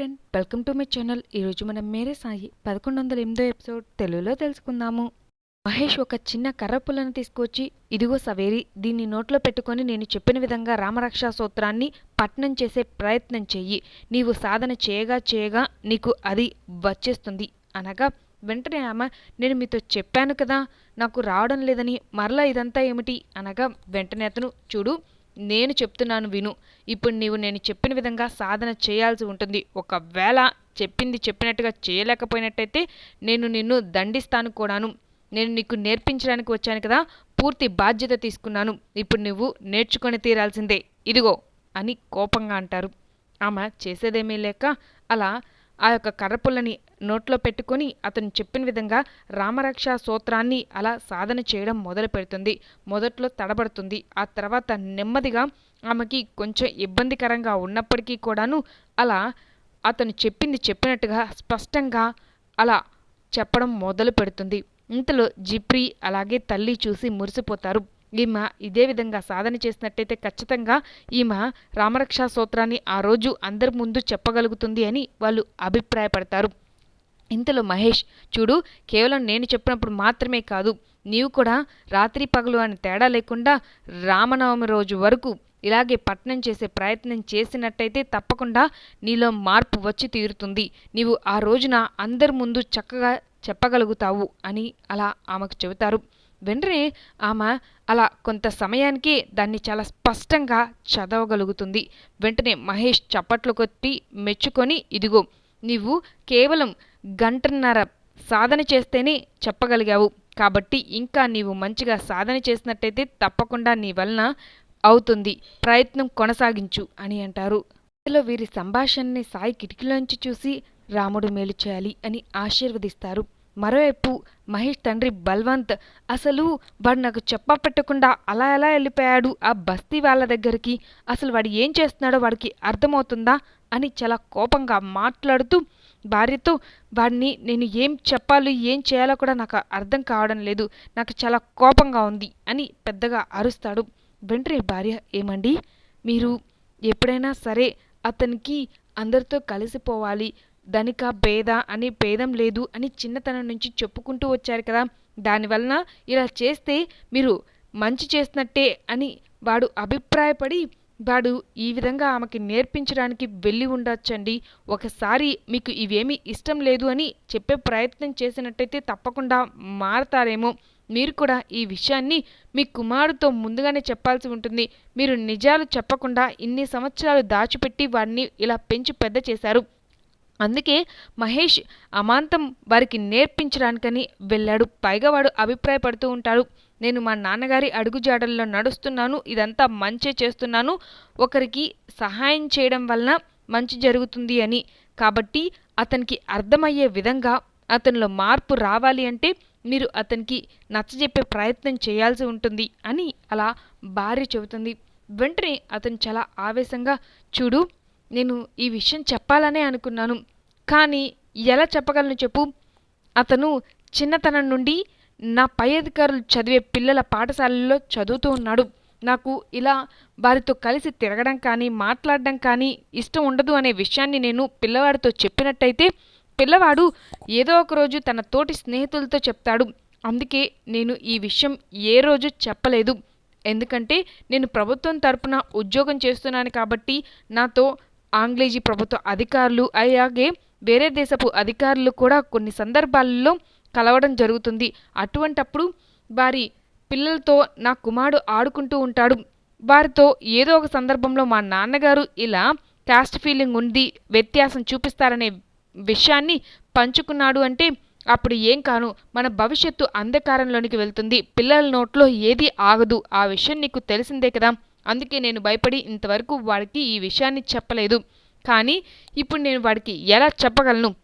Friend welcome to my channel. ఈరోజు మనం మేరే సాయి పదకొండు వందల ఎనిమిదో ఎపిసోడ్ తెలుగులో తెలుసుకుందాము. మహేష్ ఒక చిన్న కర్ర పుల్లను తీసుకొచ్చి ఇదిగో సవేరి దీన్ని నోట్లో పెట్టుకొని నేను చెప్పిన విధంగా రామరక్షా సూత్రాన్ని పట్నం చేసే ప్రయత్నం చెయ్యి. నీవు సాధన చేయగా చేయగా నీకు అది వచ్చేస్తుంది. అనగా వెంటనే ఆమె నేను మీతో చెప్పాను కదా నాకు రావడం లేదని మరలా ఇదంతా ఏమిటి? అనగా వెంటనే అతను చూడు నేను చెప్తున్నాను విను. ఇప్పుడు నీవు నేను చెప్పిన విధంగా సాధన చేయాల్సి ఉంటుంది. ఒకవేళ చెప్పింది చెప్పినట్టుగా చేయలేకపోయినట్టయితే నేను నిన్ను దండిస్తాను కూడాను. నేను నీకు నేర్పించడానికి వచ్చాను కదా. పూర్తి బాధ్యత తీసుకున్నాను. ఇప్పుడు నువ్వు నేర్చుకొని తీరాల్సిందే. ఇదిగో అని కోపంగా అంటారు. ఆమె చేసేదేమీ లేక అలా ఆ యొక్క కర్రపుల్లని నోట్లో పెట్టుకొని అతను చెప్పిన విధంగా రామరక్ష సూత్రాన్ని అలా సాధన చేయడం మొదలు పెడుతుంది. మొదట్లో తడబడుతుంది. ఆ తర్వాత నెమ్మదిగా ఆమెకి కొంచెం ఇబ్బందికరంగా ఉన్నప్పటికీ కూడాను అలా అతను చెప్పింది చెప్పినట్టుగా స్పష్టంగా అలా చెప్పడం మొదలు పెడుతుంది. ఇంతలో జిప్రి అలాగే తల్లి చూసి మురిసిపోతారు. ఈమె ఇదే విధంగా సాధన చేసినట్టయితే ఖచ్చితంగా ఈమె రామరక్షా సూత్రాన్ని ఆ రోజు అందరి ముందు చెప్పగలుగుతుంది అని వాళ్ళు అభిప్రాయపడతారు. ఇంతలో మహేష్ చూడు కేవలం నేను చెప్పినప్పుడు మాత్రమే కాదు నీవు కూడా రాత్రి పగలు అని తేడా లేకుండా రామనవమి రోజు వరకు ఇలాగే పట్నం చేసే ప్రయత్నం చేసినట్టయితే తప్పకుండా నీలో మార్పు వచ్చి తీరుతుంది. నీవు ఆ రోజున అందరి ముందు చక్కగా చెప్పగలుగుతావు అని అలా ఆమెకు చెబుతారు. వెంటనే ఆమె అలా కొంత సమయానికి దాన్ని చాలా స్పష్టంగా చదవగలుగుతుంది. వెంటనే మహేష్ చప్పట్లు కొట్టి మెచ్చుకొని ఇదిగో నీవు కేవలం గంటన్నర సాధన చేస్తేనే చెప్పగలిగావు. కాబట్టి ఇంకా నీవు మంచిగా సాధన చేసినట్టయితే తప్పకుండా నీ వలన అవుతుంది. ప్రయత్నం కొనసాగించు అని అంటారు. ఇందులో వీరి సంభాషణని సాయి కిటికీలోంచి చూసి రాముడు మేలు చేయాలి అని ఆశీర్వదిస్తారు. మరోవైపు మహేష్ తండ్రి బల్వంత్ అసలు వాడు నాకు చెప్ప పెట్టకుండా అలా ఎలా వెళ్ళిపోయాడు ఆ బస్తీ వాళ్ళ దగ్గరికి? అసలు వాడు ఏం చేస్తున్నాడో వాడికి అర్థమవుతుందా? అని చాలా కోపంగా మాట్లాడుతూ భార్యతో వాడిని నేను ఏం చెప్పాలి ఏం చేయాలో కూడా నాకు అర్థం కావడం లేదు. నాకు చాలా కోపంగా ఉంది అని పెద్దగా అరుస్తాడు. వెంటనే భార్య ఏమండి? మీరు ఎప్పుడైనా సరే అతనికి అందరితో కలిసిపోవాలి. ధనిక పేద అని భేదం లేదు అని చిన్నతనం నుంచి చెప్పుకుంటూ వచ్చారు కదా. దానివలన ఇలా చేస్తే మీరు మంచి చేసినట్టే అని వాడు అభిప్రాయపడి వాడు ఈ విధంగా ఆమెకి నేర్పించడానికి వెళ్ళి ఉండొచ్చండి. ఒకసారి మీకు ఇవేమీ ఇష్టం లేదు అని చెప్పే ప్రయత్నం చేసినట్టయితే తప్పకుండా మారతారేమో. మీరు కూడా ఈ విషయాన్ని మీ కుమారుడితో ముందుగానే చెప్పాల్సి ఉంటుంది. మీరు నిజాలు చెప్పకుండా ఇన్ని సంవత్సరాలు దాచిపెట్టి వాడిని ఇలా పెంచి పెద్ద చేశారు. అందుకే మహేష్ అమాంతం వారికి నేర్పించడానికని వెళ్ళాడు. పైగా వాడు అభిప్రాయపడుతూ ఉంటాడు. నేను మా నాన్నగారి అడుగుజాడల్లో నడుస్తున్నాను. ఇదంతా మంచే చేస్తున్నాను. ఒకరికి సహాయం చేయడం వలన మంచి జరుగుతుంది అని. కాబట్టి అతనికి అర్థమయ్యే విధంగా అతనిలో మార్పు రావాలి అంటే మీరు అతనికి నచ్చజెప్పే ప్రయత్నం చేయాల్సి ఉంటుంది అని అలా భార్య చెబుతుంది. వెంటనే అతను చాలా ఆవేశంగా చూడు నేను ఈ విషయం చెప్పాలనే అనుకున్నాను. కానీ ఎలా చెప్పగలను చెప్పు? అతను చిన్నతనం నుండి నా పై అధికారులు చదివే పిల్లల పాఠశాలల్లో చదువుతూ ఉన్నాడు. నాకు ఇలా వారితో కలిసి తిరగడం కానీ మాట్లాడడం కానీ ఇష్టం ఉండదు అనే విషయాన్ని నేను పిల్లవాడితో చెప్పినట్టయితే పిల్లవాడు ఏదో ఒక రోజు తన తోటి స్నేహితులతో చెప్తాడు. అందుకే నేను ఈ విషయం ఏ రోజు చెప్పలేదు. ఎందుకంటే నేను ప్రభుత్వం తరపున ఉద్యోగం చేస్తున్నాను కాబట్టి నాతో ఆంగ్లేజీ ప్రభుత్వ అధికారులు అలాగే వేరే దేశపు అధికారులు కూడా కొన్ని సందర్భాల్లో కలవడం జరుగుతుంది. అటువంటప్పుడు వారి పిల్లలతో నా కుమారుడు ఆడుకుంటూ ఉంటాడు. వారితో ఏదో ఒక సందర్భంలో మా నాన్నగారు ఇలా క్యాస్ట్ ఫీలింగ్ ఉంది వ్యత్యాసం చూపిస్తారనే విషయాన్ని పంచుకున్నాడు అంటే అప్పుడు ఏం కాను మన భవిష్యత్తు అంధకారంలోనికి వెళ్తుంది. పిల్లల నోట్లో ఏది ఆగదు ఆ విషయం నీకు తెలిసిందే కదా. అందుకే నేను భయపడి ఇంతవరకు వాడికి ఈ విషయాన్ని చెప్పలేదు. కానీ ఇప్పుడు నేను వాడికి ఎలా చెప్పగలను?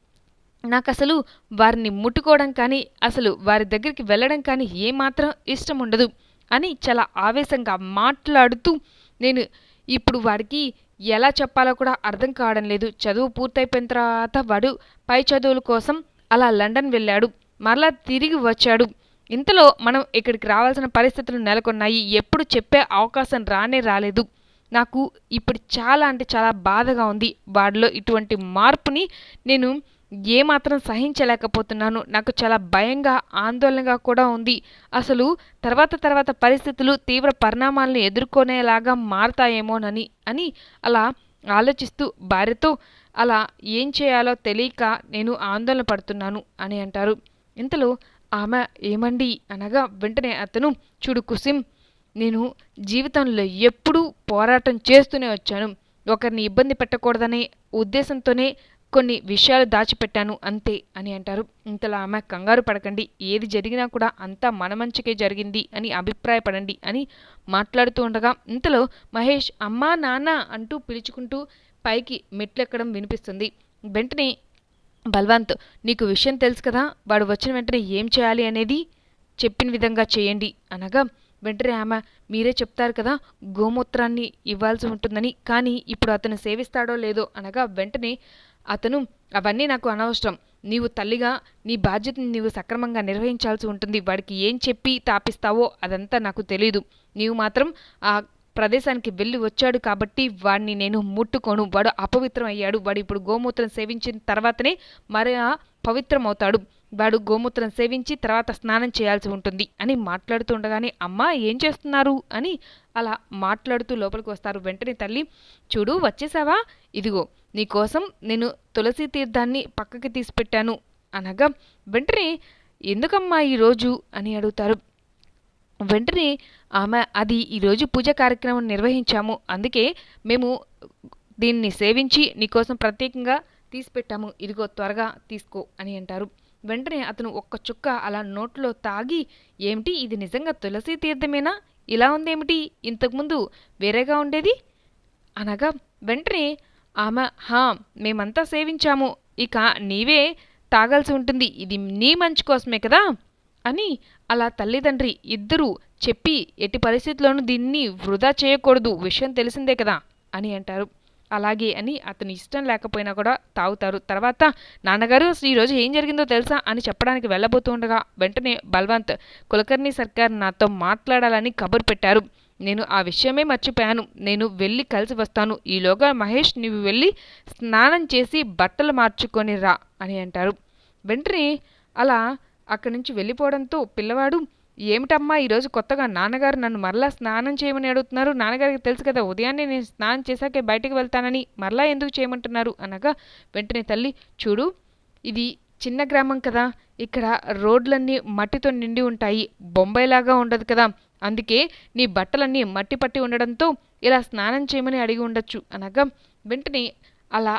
నాకు అసలు వారిని ముట్టుకోవడం కానీ అసలు వారి దగ్గరికి వెళ్ళడం కానీ ఏమాత్రం ఇష్టం ఉండదు అని చాలా ఆవేశంగా మాట్లాడుతూ నేను ఇప్పుడు వాడికి ఎలా చెప్పాలో కూడా అర్థం కావడం లేదు. చదువు పూర్తయిపోయిన తర్వాత వాడు పై చదువుల కోసం అలా లండన్ వెళ్ళాడు. మరలా తిరిగి వచ్చాడు. ఇంతలో మనం ఇక్కడికి రావాల్సిన పరిస్థితులు నెలకొన్నాయి. ఎప్పుడు చెప్పే అవకాశం రానే రాలేదు. నాకు ఇప్పుడు చాలా అంటే చాలా బాధగా ఉంది. వాడిలో ఇటువంటి మార్పుని నేను ఏమాత్రం సహించలేకపోతున్నాను. నాకు చాలా భయంగా ఆందోళనగా కూడా ఉంది. అసలు తర్వాత తర్వాత పరిస్థితులు తీవ్ర పరిణామాలను ఎదుర్కొనేలాగా మారతాయేమోనని అని అలా ఆలోచిస్తూ భార్యతో అలా ఏం చేయాలో తెలియక నేను ఆందోళన పడుతున్నాను అని అంటారు. ఇంతలో ఆమె ఏమండి అనగా వెంటనే అతను చూడు కుసిం నేను జీవితంలో ఎప్పుడూ పోరాటం చేస్తూనే వచ్చాను. ఒకరిని ఇబ్బంది పెట్టకూడదనే ఉద్దేశంతోనే కొన్ని విషయాలు దాచిపెట్టాను అంతే అని అంటారు. ఇంతలో ఆమె కంగారు పడకండి ఏది జరిగినా కూడా అంతా మన మంచికే జరిగింది అని అభిప్రాయపడండి అని మాట్లాడుతూ ఉండగా ఇంతలో మహేష్ అమ్మా నాన్న అంటూ పిలుచుకుంటూ పైకి మెట్లెక్కడం వినిపిస్తుంది. వెంటనే బల్వంత్ నీకు విషయం తెలుసు కదా వాడు వచ్చిన వెంటనే ఏం చేయాలి అనేది? చెప్పిన విధంగా చేయండి అనగా వెంటనే ఆమె మీరే చెప్తారు కదా గోమూత్రాన్ని ఇవ్వాల్సి ఉంటుందని కానీ ఇప్పుడు అతను సేవిస్తాడో లేదో అనగా వెంటనే అతను అవన్నీ నాకు అనవసరం. నీవు తల్లిగా నీ బాధ్యతని నీవు సక్రమంగా నిర్వహించాల్సి ఉంటుంది. వాడికి ఏం చెప్పి తాపిస్తావో అదంతా నాకు తెలియదు నీవు మాత్రం ఆ ప్రదేశానికి వెళ్ళి వచ్చాడు కాబట్టి వాడిని నేను ముట్టుకోను. వాడు అపవిత్రం అయ్యాడు వాడు ఇప్పుడు గోమూత్రం సేవించిన తర్వాతనే మరి పవిత్రం అవుతాడు వాడు గోమూత్రం సేవించి తర్వాత స్నానం చేయాల్సి ఉంటుంది అని మాట్లాడుతూ ఉండగానే అమ్మ ఏం చేస్తున్నారు? అని అలా మాట్లాడుతూ లోపలికి వస్తారు. వెంటనే తల్లి చూడు వచ్చేసావా? ఇదిగో నీకోసం నేను తులసి తీర్థాన్ని పక్కకి తీసిపెట్టాను. అనగా వెంటనే ఎందుకమ్మా ఈరోజు అని అడుగుతారు. వెంటనే ఆమె అది ఈరోజు పూజ కార్యక్రమం నిర్వహించాము. అందుకే మేము దీన్ని సేవించి నీకోసం ప్రత్యేకంగా తీసిపెట్టాము. ఇదిగో త్వరగా తీసుకో అని అంటారు. వెంటనే అతను ఒక్క చుక్క అలా నోట్లో తాగి ఏమిటి? ఇది నిజంగా తులసి తీర్థమేనా? ఇలా ఉందేమిటి? ఇంతకుముందు వేరేగా ఉండేది? అనగా వెంటనే ఆమె హా మేమంతా సేవించాము. ఇక నీవే తాగాల్సి ఉంటుంది. ఇది నీ మంచి కోసమే కదా? అని అలా తల్లిదండ్రి ఇద్దరూ చెప్పి ఎట్టి పరిస్థితుల్లోనూ దీన్ని వృధా చేయకూడదు విషయం తెలిసిందే కదా అని అంటారు. అలాగే అని అతని ఇష్టం లేకపోయినా కూడా తాగుతారు. తర్వాత నాన్నగారు అసలు ఈరోజు ఏం జరిగిందో తెలుసా అని చెప్పడానికి వెళ్ళబోతూ ఉండగా వెంటనే బల్వంత్ కులకర్ణి సర్కార్ నాతో మాట్లాడాలని కబురు పెట్టారు. నేను ఆ విషయమే మర్చిపోయాను. నేను వెళ్ళి కలిసి వస్తాను. ఈలోగా మహేష్ నువ్వు వెళ్ళి స్నానం చేసి బట్టలు మార్చుకొని రా అని అంటారు. వెంటనే అలా అక్కడి నుంచి వెళ్ళిపోవడంతో పిల్లవాడు ఏమిటమ్మా ఈరోజు కొత్తగా నాన్నగారు నన్ను మరలా స్నానం చేయమని అడుగుతున్నారు? నాన్నగారికి తెలుసు కదా ఉదయాన్నే నేను స్నానం చేశాకే బయటకు వెళ్తానని మరలా ఎందుకు చేయమంటున్నారు? అనగా వెంటనే తల్లి చూడు ఇది చిన్న గ్రామం కదా ఇక్కడ రోడ్లన్నీ మట్టితో నిండి ఉంటాయి బొంబాయిలాగా ఉండదు కదా అందుకే నీ బట్టలన్నీ మట్టి పట్టి ఉండడంతో ఇలా స్నానం చేయమని అడిగి ఉండొచ్చు. అనగా వెంటనే అలా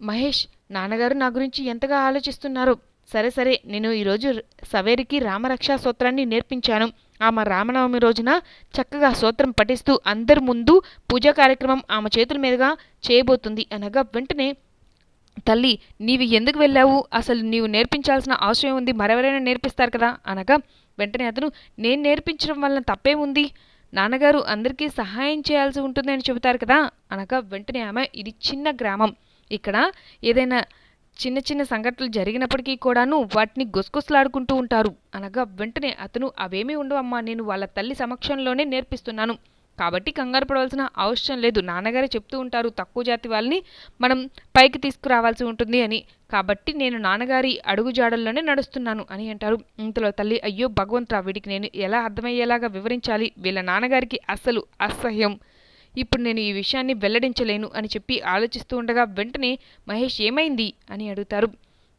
మహేష్ నాన్నగారు నా గురించి ఎంతగా ఆలోచిస్తున్నారు సరే సరే నేను ఈరోజు సవేరికి రామరక్షా సూత్రాన్ని నేర్పించాను. ఆమె రామనవమి రోజున చక్కగా సూత్రం పఠిస్తూ అందరి ముందు పూజా కార్యక్రమం ఆమె చేతుల మీదుగా చేయబోతుంది అనగా వెంటనే తల్లి నీవు ఎందుకు వెళ్ళావు? అసలు నీవు నేర్పించాల్సిన అవసరం ఉంది మరెవరైనా నేర్పిస్తారు కదా? అనగా వెంటనే అతను నేను నేర్పించడం వలన తప్పేముంది? నాన్నగారు అందరికీ సహాయం చేయాల్సి ఉంటుందని చెబుతారు కదా? అనగా వెంటనే ఆమె ఇది చిన్న గ్రామం. ఇక్కడ ఏదైనా చిన్న చిన్న సంఘటనలు జరిగినప్పటికీ కూడాను వాటిని గుసగుసలాడుకుంటూ ఉంటారు. అనగా వెంటనే అతను అవేమీ ఉండవమ్మా నేను వాళ్ళ తల్లి సమక్షంలోనే నేర్పిస్తున్నాను. కాబట్టి కంగారు పడవలసిన అవసరం లేదు. నాన్నగారే చెప్తూ ఉంటారు తక్కువ జాతి వాళ్ళని మనం పైకి తీసుకురావాల్సి ఉంటుంది అని. కాబట్టి నేను నాన్నగారి అడుగుజాడల్లోనే నడుస్తున్నాను అని అంటారు. ఇంతలో తల్లి అయ్యో భగవంతురా వీడికి నేను ఎలా అర్థమయ్యేలాగా వివరించాలి? వీళ్ళ నాన్నగారికి అస్సలు అసహ్యం. ఇప్పుడు నేను ఈ విషయాన్ని వెల్లడించలేను అని చెప్పి ఆలోచిస్తూ ఉండగా వెంటనే మహేష్ ఏమైంది అని అడుగుతారు.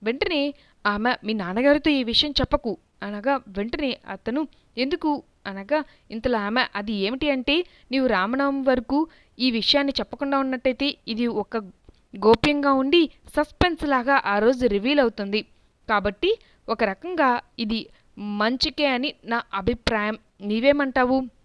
వెంటనే ఆమె మీ నాన్నగారితో ఈ విషయం చెప్పకు అనగా వెంటనే అతను ఎందుకు? అనగా ఇంతలో ఆమె అది ఏమిటి అంటే నీవు రామనామం వరకు ఈ విషయాన్ని చెప్పకుండా ఉన్నట్టయితే ఇది ఒక గోప్యంగా ఉండి సస్పెన్స్ లాగా ఆ రోజు రివీల్ అవుతుంది. కాబట్టి ఒక రకంగా ఇది మంచికే అని నా అభిప్రాయం. నీవేమంటావు?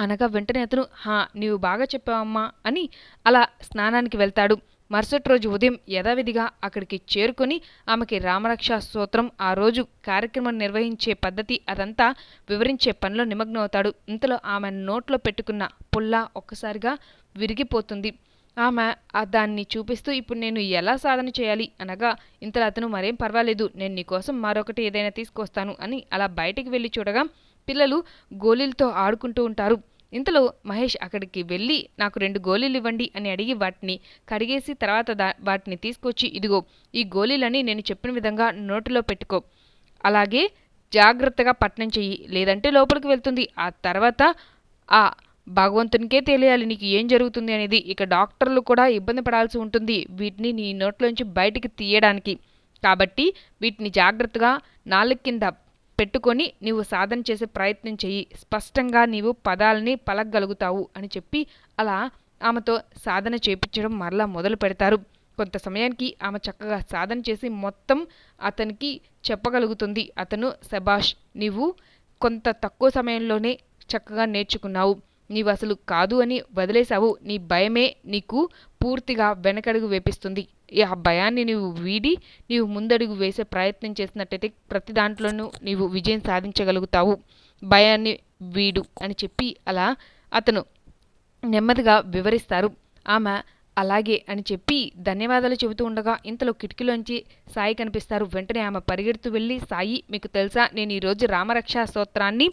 అనగా వెంటనే అతను హా నీవు బాగా చెప్పావమ్మా అని అలా స్నానానికి వెళ్తాడు. మరుసటి రోజు ఉదయం యథావిధిగా అక్కడికి చేరుకొని ఆమెకి రామరక్ష స్తోత్రం ఆ రోజు కార్యక్రమం నిర్వహించే పద్ధతి అదంతా వివరించే పనిలో నిమగ్నమవుతాడు. ఇంతలో ఆమె నోట్లో పెట్టుకున్న పుల్ల ఒక్కసారిగా విరిగిపోతుంది. ఆమె ఆ దాన్ని చూపిస్తూ ఇప్పుడు నేను ఎలా సాధన చేయాలి? అనగా ఇంతలో అతను మరేం పర్వాలేదు నేను నీకోసం మరొకటి ఏదైనా తీసుకొస్తాను అని అలా బయటికి వెళ్ళి చూడగా పిల్లలు గోళీలతో ఆడుకుంటూ ఉంటారు. ఇంతలో మహేష్ అక్కడికి వెళ్ళి నాకు రెండు గోళీలు ఇవ్వండి అని అడిగి వాటిని కడిగేసి తర్వాత దా వాటిని తీసుకొచ్చి ఇదిగో ఈ గోళీలని నేను చెప్పిన విధంగా నోటిలో పెట్టుకో. అలాగే జాగ్రత్తగా పట్నం చెయ్యి. లేదంటే లోపలికి వెళ్తుంది. ఆ తర్వాత ఆ భగవంతునికే తెలియాలి నీకు ఏం జరుగుతుంది అనేది. ఇక డాక్టర్లు కూడా ఇబ్బంది పడాల్సి ఉంటుంది వీటిని నీ నోట్లోంచి బయటికి తీయడానికి. కాబట్టి వీటిని జాగ్రత్తగా నాలుగు కింద పెట్టుకొని నీవు సాధన చేసే ప్రయత్నం చెయ్యి. స్పష్టంగా నీవు పదాలని పలకగలుగుతావు అని చెప్పి అలా ఆమెతో సాధన చేపించడం మరలా మొదలు పెడతారు. కొంత సమయానికి ఆమె చక్కగా సాధన చేసి మొత్తం అతనికి చెప్పగలుగుతుంది. అతను శబాష్ నీవు కొంత తక్కువ సమయంలోనే చక్కగా నేర్చుకున్నావు. నీవు అసలు కాదు అని వదిలేశావు. నీ భయమే నీకు పూర్తిగా వెనకడుగు వేపిస్తుంది. ఆ భయాన్ని నీవు వీడి నీవు ముందడుగు వేసే ప్రయత్నం చేసినట్టయితే ప్రతి దాంట్లోనూ నీవు విజయం సాధించగలుగుతావు. భయాన్ని వీడు అని చెప్పి అలా అతను నెమ్మదిగా వివరిస్తారు. ఆమె అలాగే అని చెప్పి ధన్యవాదాలు చెబుతూ ఉండగా ఇంతలో కిటికీలోంచి సాయి కనిపిస్తారు. వెంటనే ఆమె పరిగెడుతూ వెళ్ళి సాయి మీకు తెలుసా నేను ఈరోజు రామరక్షా స్తోత్రాన్ని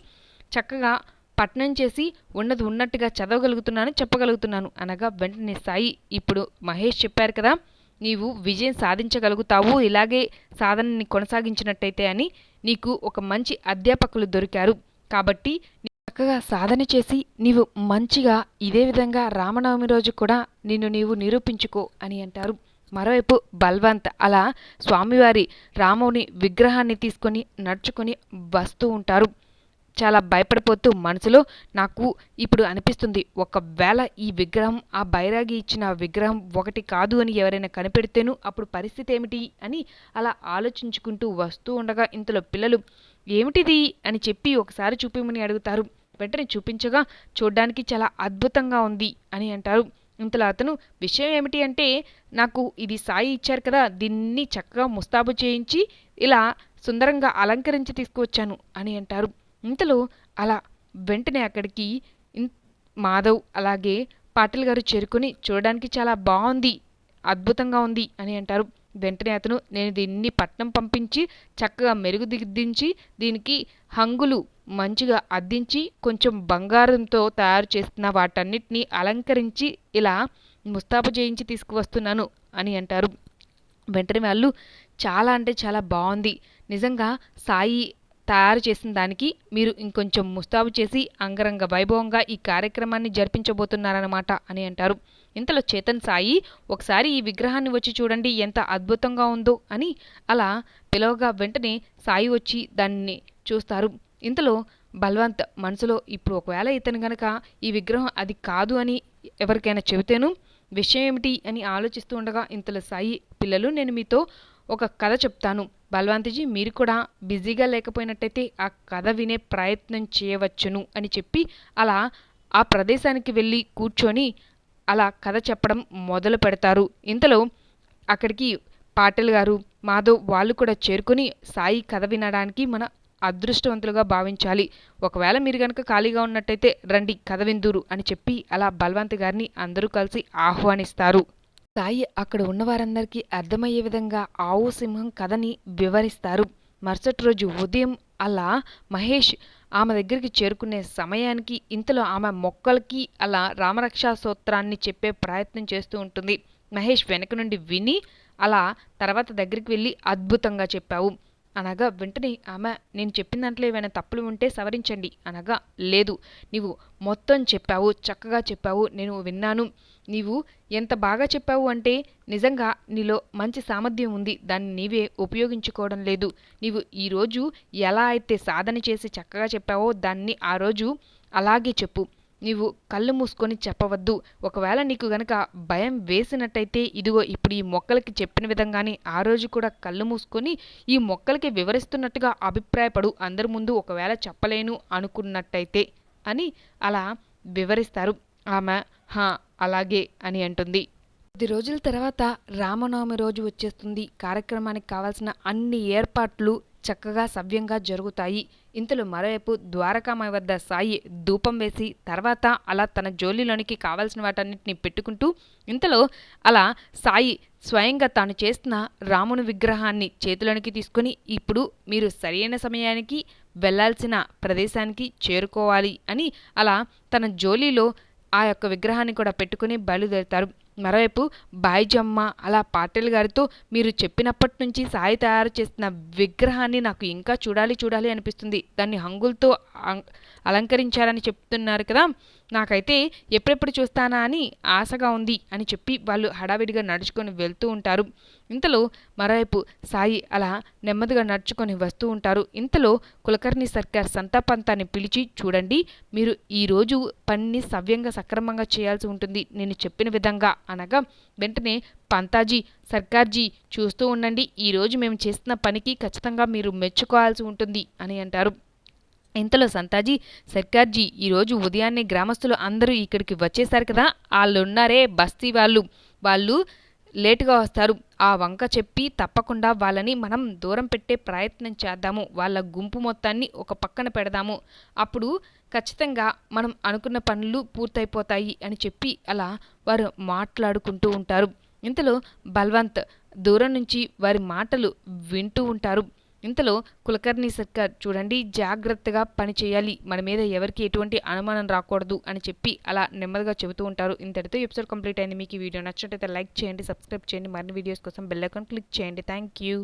చక్కగా పట్నం చేసి ఉన్నది ఉన్నట్టుగా చదవగలుగుతున్నాను చెప్పగలుగుతున్నాను. అనగా వెంటనే సాయి ఇప్పుడు మహేష్ చెప్పారు కదా నీవు విజయం సాధించగలుగుతావు. ఇలాగే సాధనని కొనసాగించినట్టయితే అని నీకు ఒక మంచి అధ్యాపకులు దొరికారు. కాబట్టి చక్కగా సాధన చేసి నీవు మంచిగా ఇదే విధంగా రామనవమి రోజు కూడా నిన్ను నీవు నిరూపించుకో అని అంటారు. మరోవైపు బల్వంత్ అలా స్వామివారి రాముని విగ్రహాన్ని తీసుకొని నడుచుకొని వస్తూ ఉంటారు. చాలా భయపడిపోతూ మనసులో నాకు ఇప్పుడు అనిపిస్తుంది. ఒకవేళ ఈ విగ్రహం ఆ బైరాగి ఇచ్చిన విగ్రహం ఒకటి కాదు అని ఎవరైనా కనిపెడితేను అప్పుడు పరిస్థితి ఏమిటి అని అలా ఆలోచించుకుంటూ వస్తూ ఉండగా ఇంతలో పిల్లలు ఏమిటిది? అని చెప్పి ఒకసారి చూపిమని అడుగుతారు. వెంటనే చూపించగా చూడ్డానికి చాలా అద్భుతంగా ఉంది అని అంటారు. ఇంతలో అతను విషయం ఏమిటి అంటే నాకు ఇది సాయి ఇచ్చారు కదా దీన్ని చక్కగా ముస్తాబు చేయించి ఇలా సుందరంగా అలంకరించి తీసుకువచ్చాను అని అంటారు. ఇంతలో అలా వెంటనే అక్కడికి మాధవ్ అలాగే పాటిల్ గారు చేరుకొని చూడడానికి చాలా బాగుంది అద్భుతంగా ఉంది అని అంటారు. వెంటనే అతను నేను దీన్ని పట్నం పంపించి చక్కగా మెరుగుదిద్దించి దీనికి హంగులు మంచిగా అద్దించి కొంచెం బంగారంతో తయారు చేస్తున్న వాటన్నిటిని అలంకరించి ఇలా ముస్తాబు చేయించి తీసుకువస్తున్నాను అని అంటారు. వెంటనే వాళ్ళు చాలా అంటే చాలా బాగుంది నిజంగా సాయి తయారు చేసిన దానికి మీరు ఇంకొంచెం ముస్తాబు చేసి అంగరంగ వైభవంగా ఈ కార్యక్రమాన్ని జరిపించబోతున్నారన్నమాట అని అంటారు. ఇంతలో చేతన్ సాయి ఒకసారి ఈ విగ్రహాన్ని వచ్చి చూడండి ఎంత అద్భుతంగా ఉందో అని అలా పిలవగా వెంటనే సాయి వచ్చి దాన్ని చూస్తారు. ఇంతలో బల్వంత్ మనసులో ఇప్పుడు ఒకవేళ ఇతను గనక ఈ విగ్రహం అది కాదు అని ఎవరికైనా చెబితేను? విషయం ఏమిటి? అని ఆలోచిస్తూ ఉండగా ఇంతలో సాయి పిల్లలు నేను మీతో ఒక కథ చెప్తాను. బల్వంతజీ మీరు కూడా బిజీగా లేకపోయినట్టయితే ఆ కథ వినే ప్రయత్నం చేయవచ్చును అని చెప్పి అలా ఆ ప్రదేశానికి వెళ్ళి కూర్చొని అలా కథ చెప్పడం మొదలు పెడతారు. ఇంతలో అక్కడికి పాటిల్ గారు మాధవ్ వాళ్ళు కూడా చేరుకొని సాయి కథ వినడానికి మన అదృష్టవంతులుగా భావించాలి. ఒకవేళ మీరు కనుక ఖాళీగా ఉన్నట్టయితే రండి కథ విందురు అని చెప్పి అలా బల్వంత్ గారిని అందరూ కలిసి ఆహ్వానిస్తారు. సాయి అక్కడ ఉన్నవారందరికీ అర్థమయ్యే విధంగా ఆవు సింహం కథని వివరిస్తారు. మరుసటి రోజు ఉదయం అలా మహేష్ ఆమె దగ్గరికి చేరుకునే సమయానికి ఇంతలో ఆమె మొక్కలకి అలా రామరక్షా సూత్రాన్ని చెప్పే ప్రయత్నం చేస్తూ ఉంటుంది. మహేష్ వెనక నుండి విని అలా తర్వాత దగ్గరికి వెళ్ళి అద్భుతంగా చెప్పావు. అనగా వెంటనే ఆమె నేను చెప్పిన దాంట్లో ఏమైనా తప్పులు ఉంటే సవరించండి. అనగా లేదు నీవు మొత్తం చెప్పావు చక్కగా చెప్పావు నేను విన్నాను. నీవు ఎంత బాగా చెప్పావు అంటే నిజంగా నీలో మంచి సామర్థ్యం ఉంది. దాన్ని నీవే ఉపయోగించుకోవడం లేదు. నీవు ఈరోజు ఎలా అయితే సాధన చేసి చక్కగా చెప్పావో దాన్ని ఆ రోజు అలాగే చెప్పు. నీవు కళ్ళు మూసుకొని చెప్పవద్దు. ఒకవేళ నీకు గనక భయం వేసినట్టయితే ఇదిగో ఇప్పుడు ఈ మొక్కలకి చెప్పిన విధంగానే ఆ రోజు కూడా కళ్ళు మూసుకొని ఈ మొక్కలకి వివరిస్తున్నట్టుగా అభిప్రాయపడు. అందరి ముందు ఒకవేళ చెప్పలేను అనుకున్నట్టయితే అని అలా వివరిస్తారు. ఆమె హా అలాగే అని అంటుంది. కొద్ది రోజుల తర్వాత రామనవమి రోజు వచ్చేస్తుంది. కార్యక్రమానికి కావాల్సిన అన్ని ఏర్పాట్లు చక్కగా సవ్యంగా జరుగుతాయి. ఇంతలో మరోవైపు ద్వారకామాయి వద్ద సాయి ధూపం వేసి తర్వాత అలా తన జోలిలోనికి కావాల్సిన వాటన్నిటిని పెట్టుకుంటూ ఇంతలో అలా సాయి స్వయంగా తాను చేస్తున్న రాముని విగ్రహాన్ని చేతిలోనికి తీసుకొని ఇప్పుడు మీరు సరైన సమయానికి వెళ్ళాల్సిన ప్రదేశానికి చేరుకోవాలి అని అలా తన జోలీలో ఆ యొక్క విగ్రహాన్ని కూడా పెట్టుకుని బయలుదేరుతారు. మరోవైపు బాయిజమ్మ అలా పాటిల్ గారితో మీరు చెప్పినప్పటి నుంచి సాయి తయారు చేసిన విగ్రహాన్ని నాకు ఇంకా చూడాలి చూడాలి అనిపిస్తుంది. దాన్ని హంగులతో అలంకరించారని చెప్తున్నారు కదా. నాకైతే ఎప్పుడెప్పుడు చూస్తానా అని ఆశగా ఉంది అని చెప్పి వాళ్ళు హడావిడిగా నడుచుకొని వెళ్తూ ఉంటారు. ఇంతలో మరోవైపు సాయి అలా నెమ్మదిగా నడుచుకొని వస్తూ ఉంటారు. ఇంతలో కులకర్ణి సర్కార్ సంతాపంతాన్ని పిలిచి చూడండి మీరు ఈరోజు పనిని సవ్యంగా సక్రమంగా చేయాల్సి ఉంటుంది. నేను చెప్పిన విధంగా అనగా వెంటనే పంతాజీ సర్కార్జీ చూస్తూ ఉండండి. ఈరోజు మేము చేస్తున్న పనికి ఖచ్చితంగా మీరు మెచ్చుకోవాల్సి ఉంటుంది అని అంటారు. ఇంతలో సంతాజీ సర్కార్జీ ఈరోజు ఉదయాన్నే గ్రామస్తులు అందరూ ఇక్కడికి వచ్చేసారు కదా వాళ్ళున్నారే బస్తీ వాళ్ళు. వాళ్ళు లేటుగా వస్తారు. ఆ వంక చెప్పి తప్పకుండా వాళ్ళని మనం దూరం పెట్టే ప్రయత్నం చేద్దాము. వాళ్ళ గుంపు మొత్తాన్ని ఒక పక్కన పెడదాము. అప్పుడు ఖచ్చితంగా మనం అనుకున్న పనులు పూర్తయిపోతాయి అని చెప్పి అలా వారు మాట్లాడుకుంటూ ఉంటారు. ఇంతలో బల్వంత్ దూరం నుంచి వారి మాటలు వింటూ ఉంటారు. ఇంతలో కులకర్ణి సర్కార్ చూడండి జాగ్రత్తగా పని చేయాలి. మన మీద ఎవరికి ఎటువంటి అనుమానం రాకూడదు అని చెప్పి అలా నెమ్మదిగా చెబుతూ ఉంటారు. ఇంతటితో ఎపిసోడ్ కంప్లీట్ అయింది. మీకు ఈ వీడియో నచ్చినట్లయితే లైక్ చేయండి సబ్స్క్రైబ్ చేయండి. మరిన్ని వీడియోస్ కోసం బెల్ ఐకాన్ క్లిక్ చేయండి. Thank you.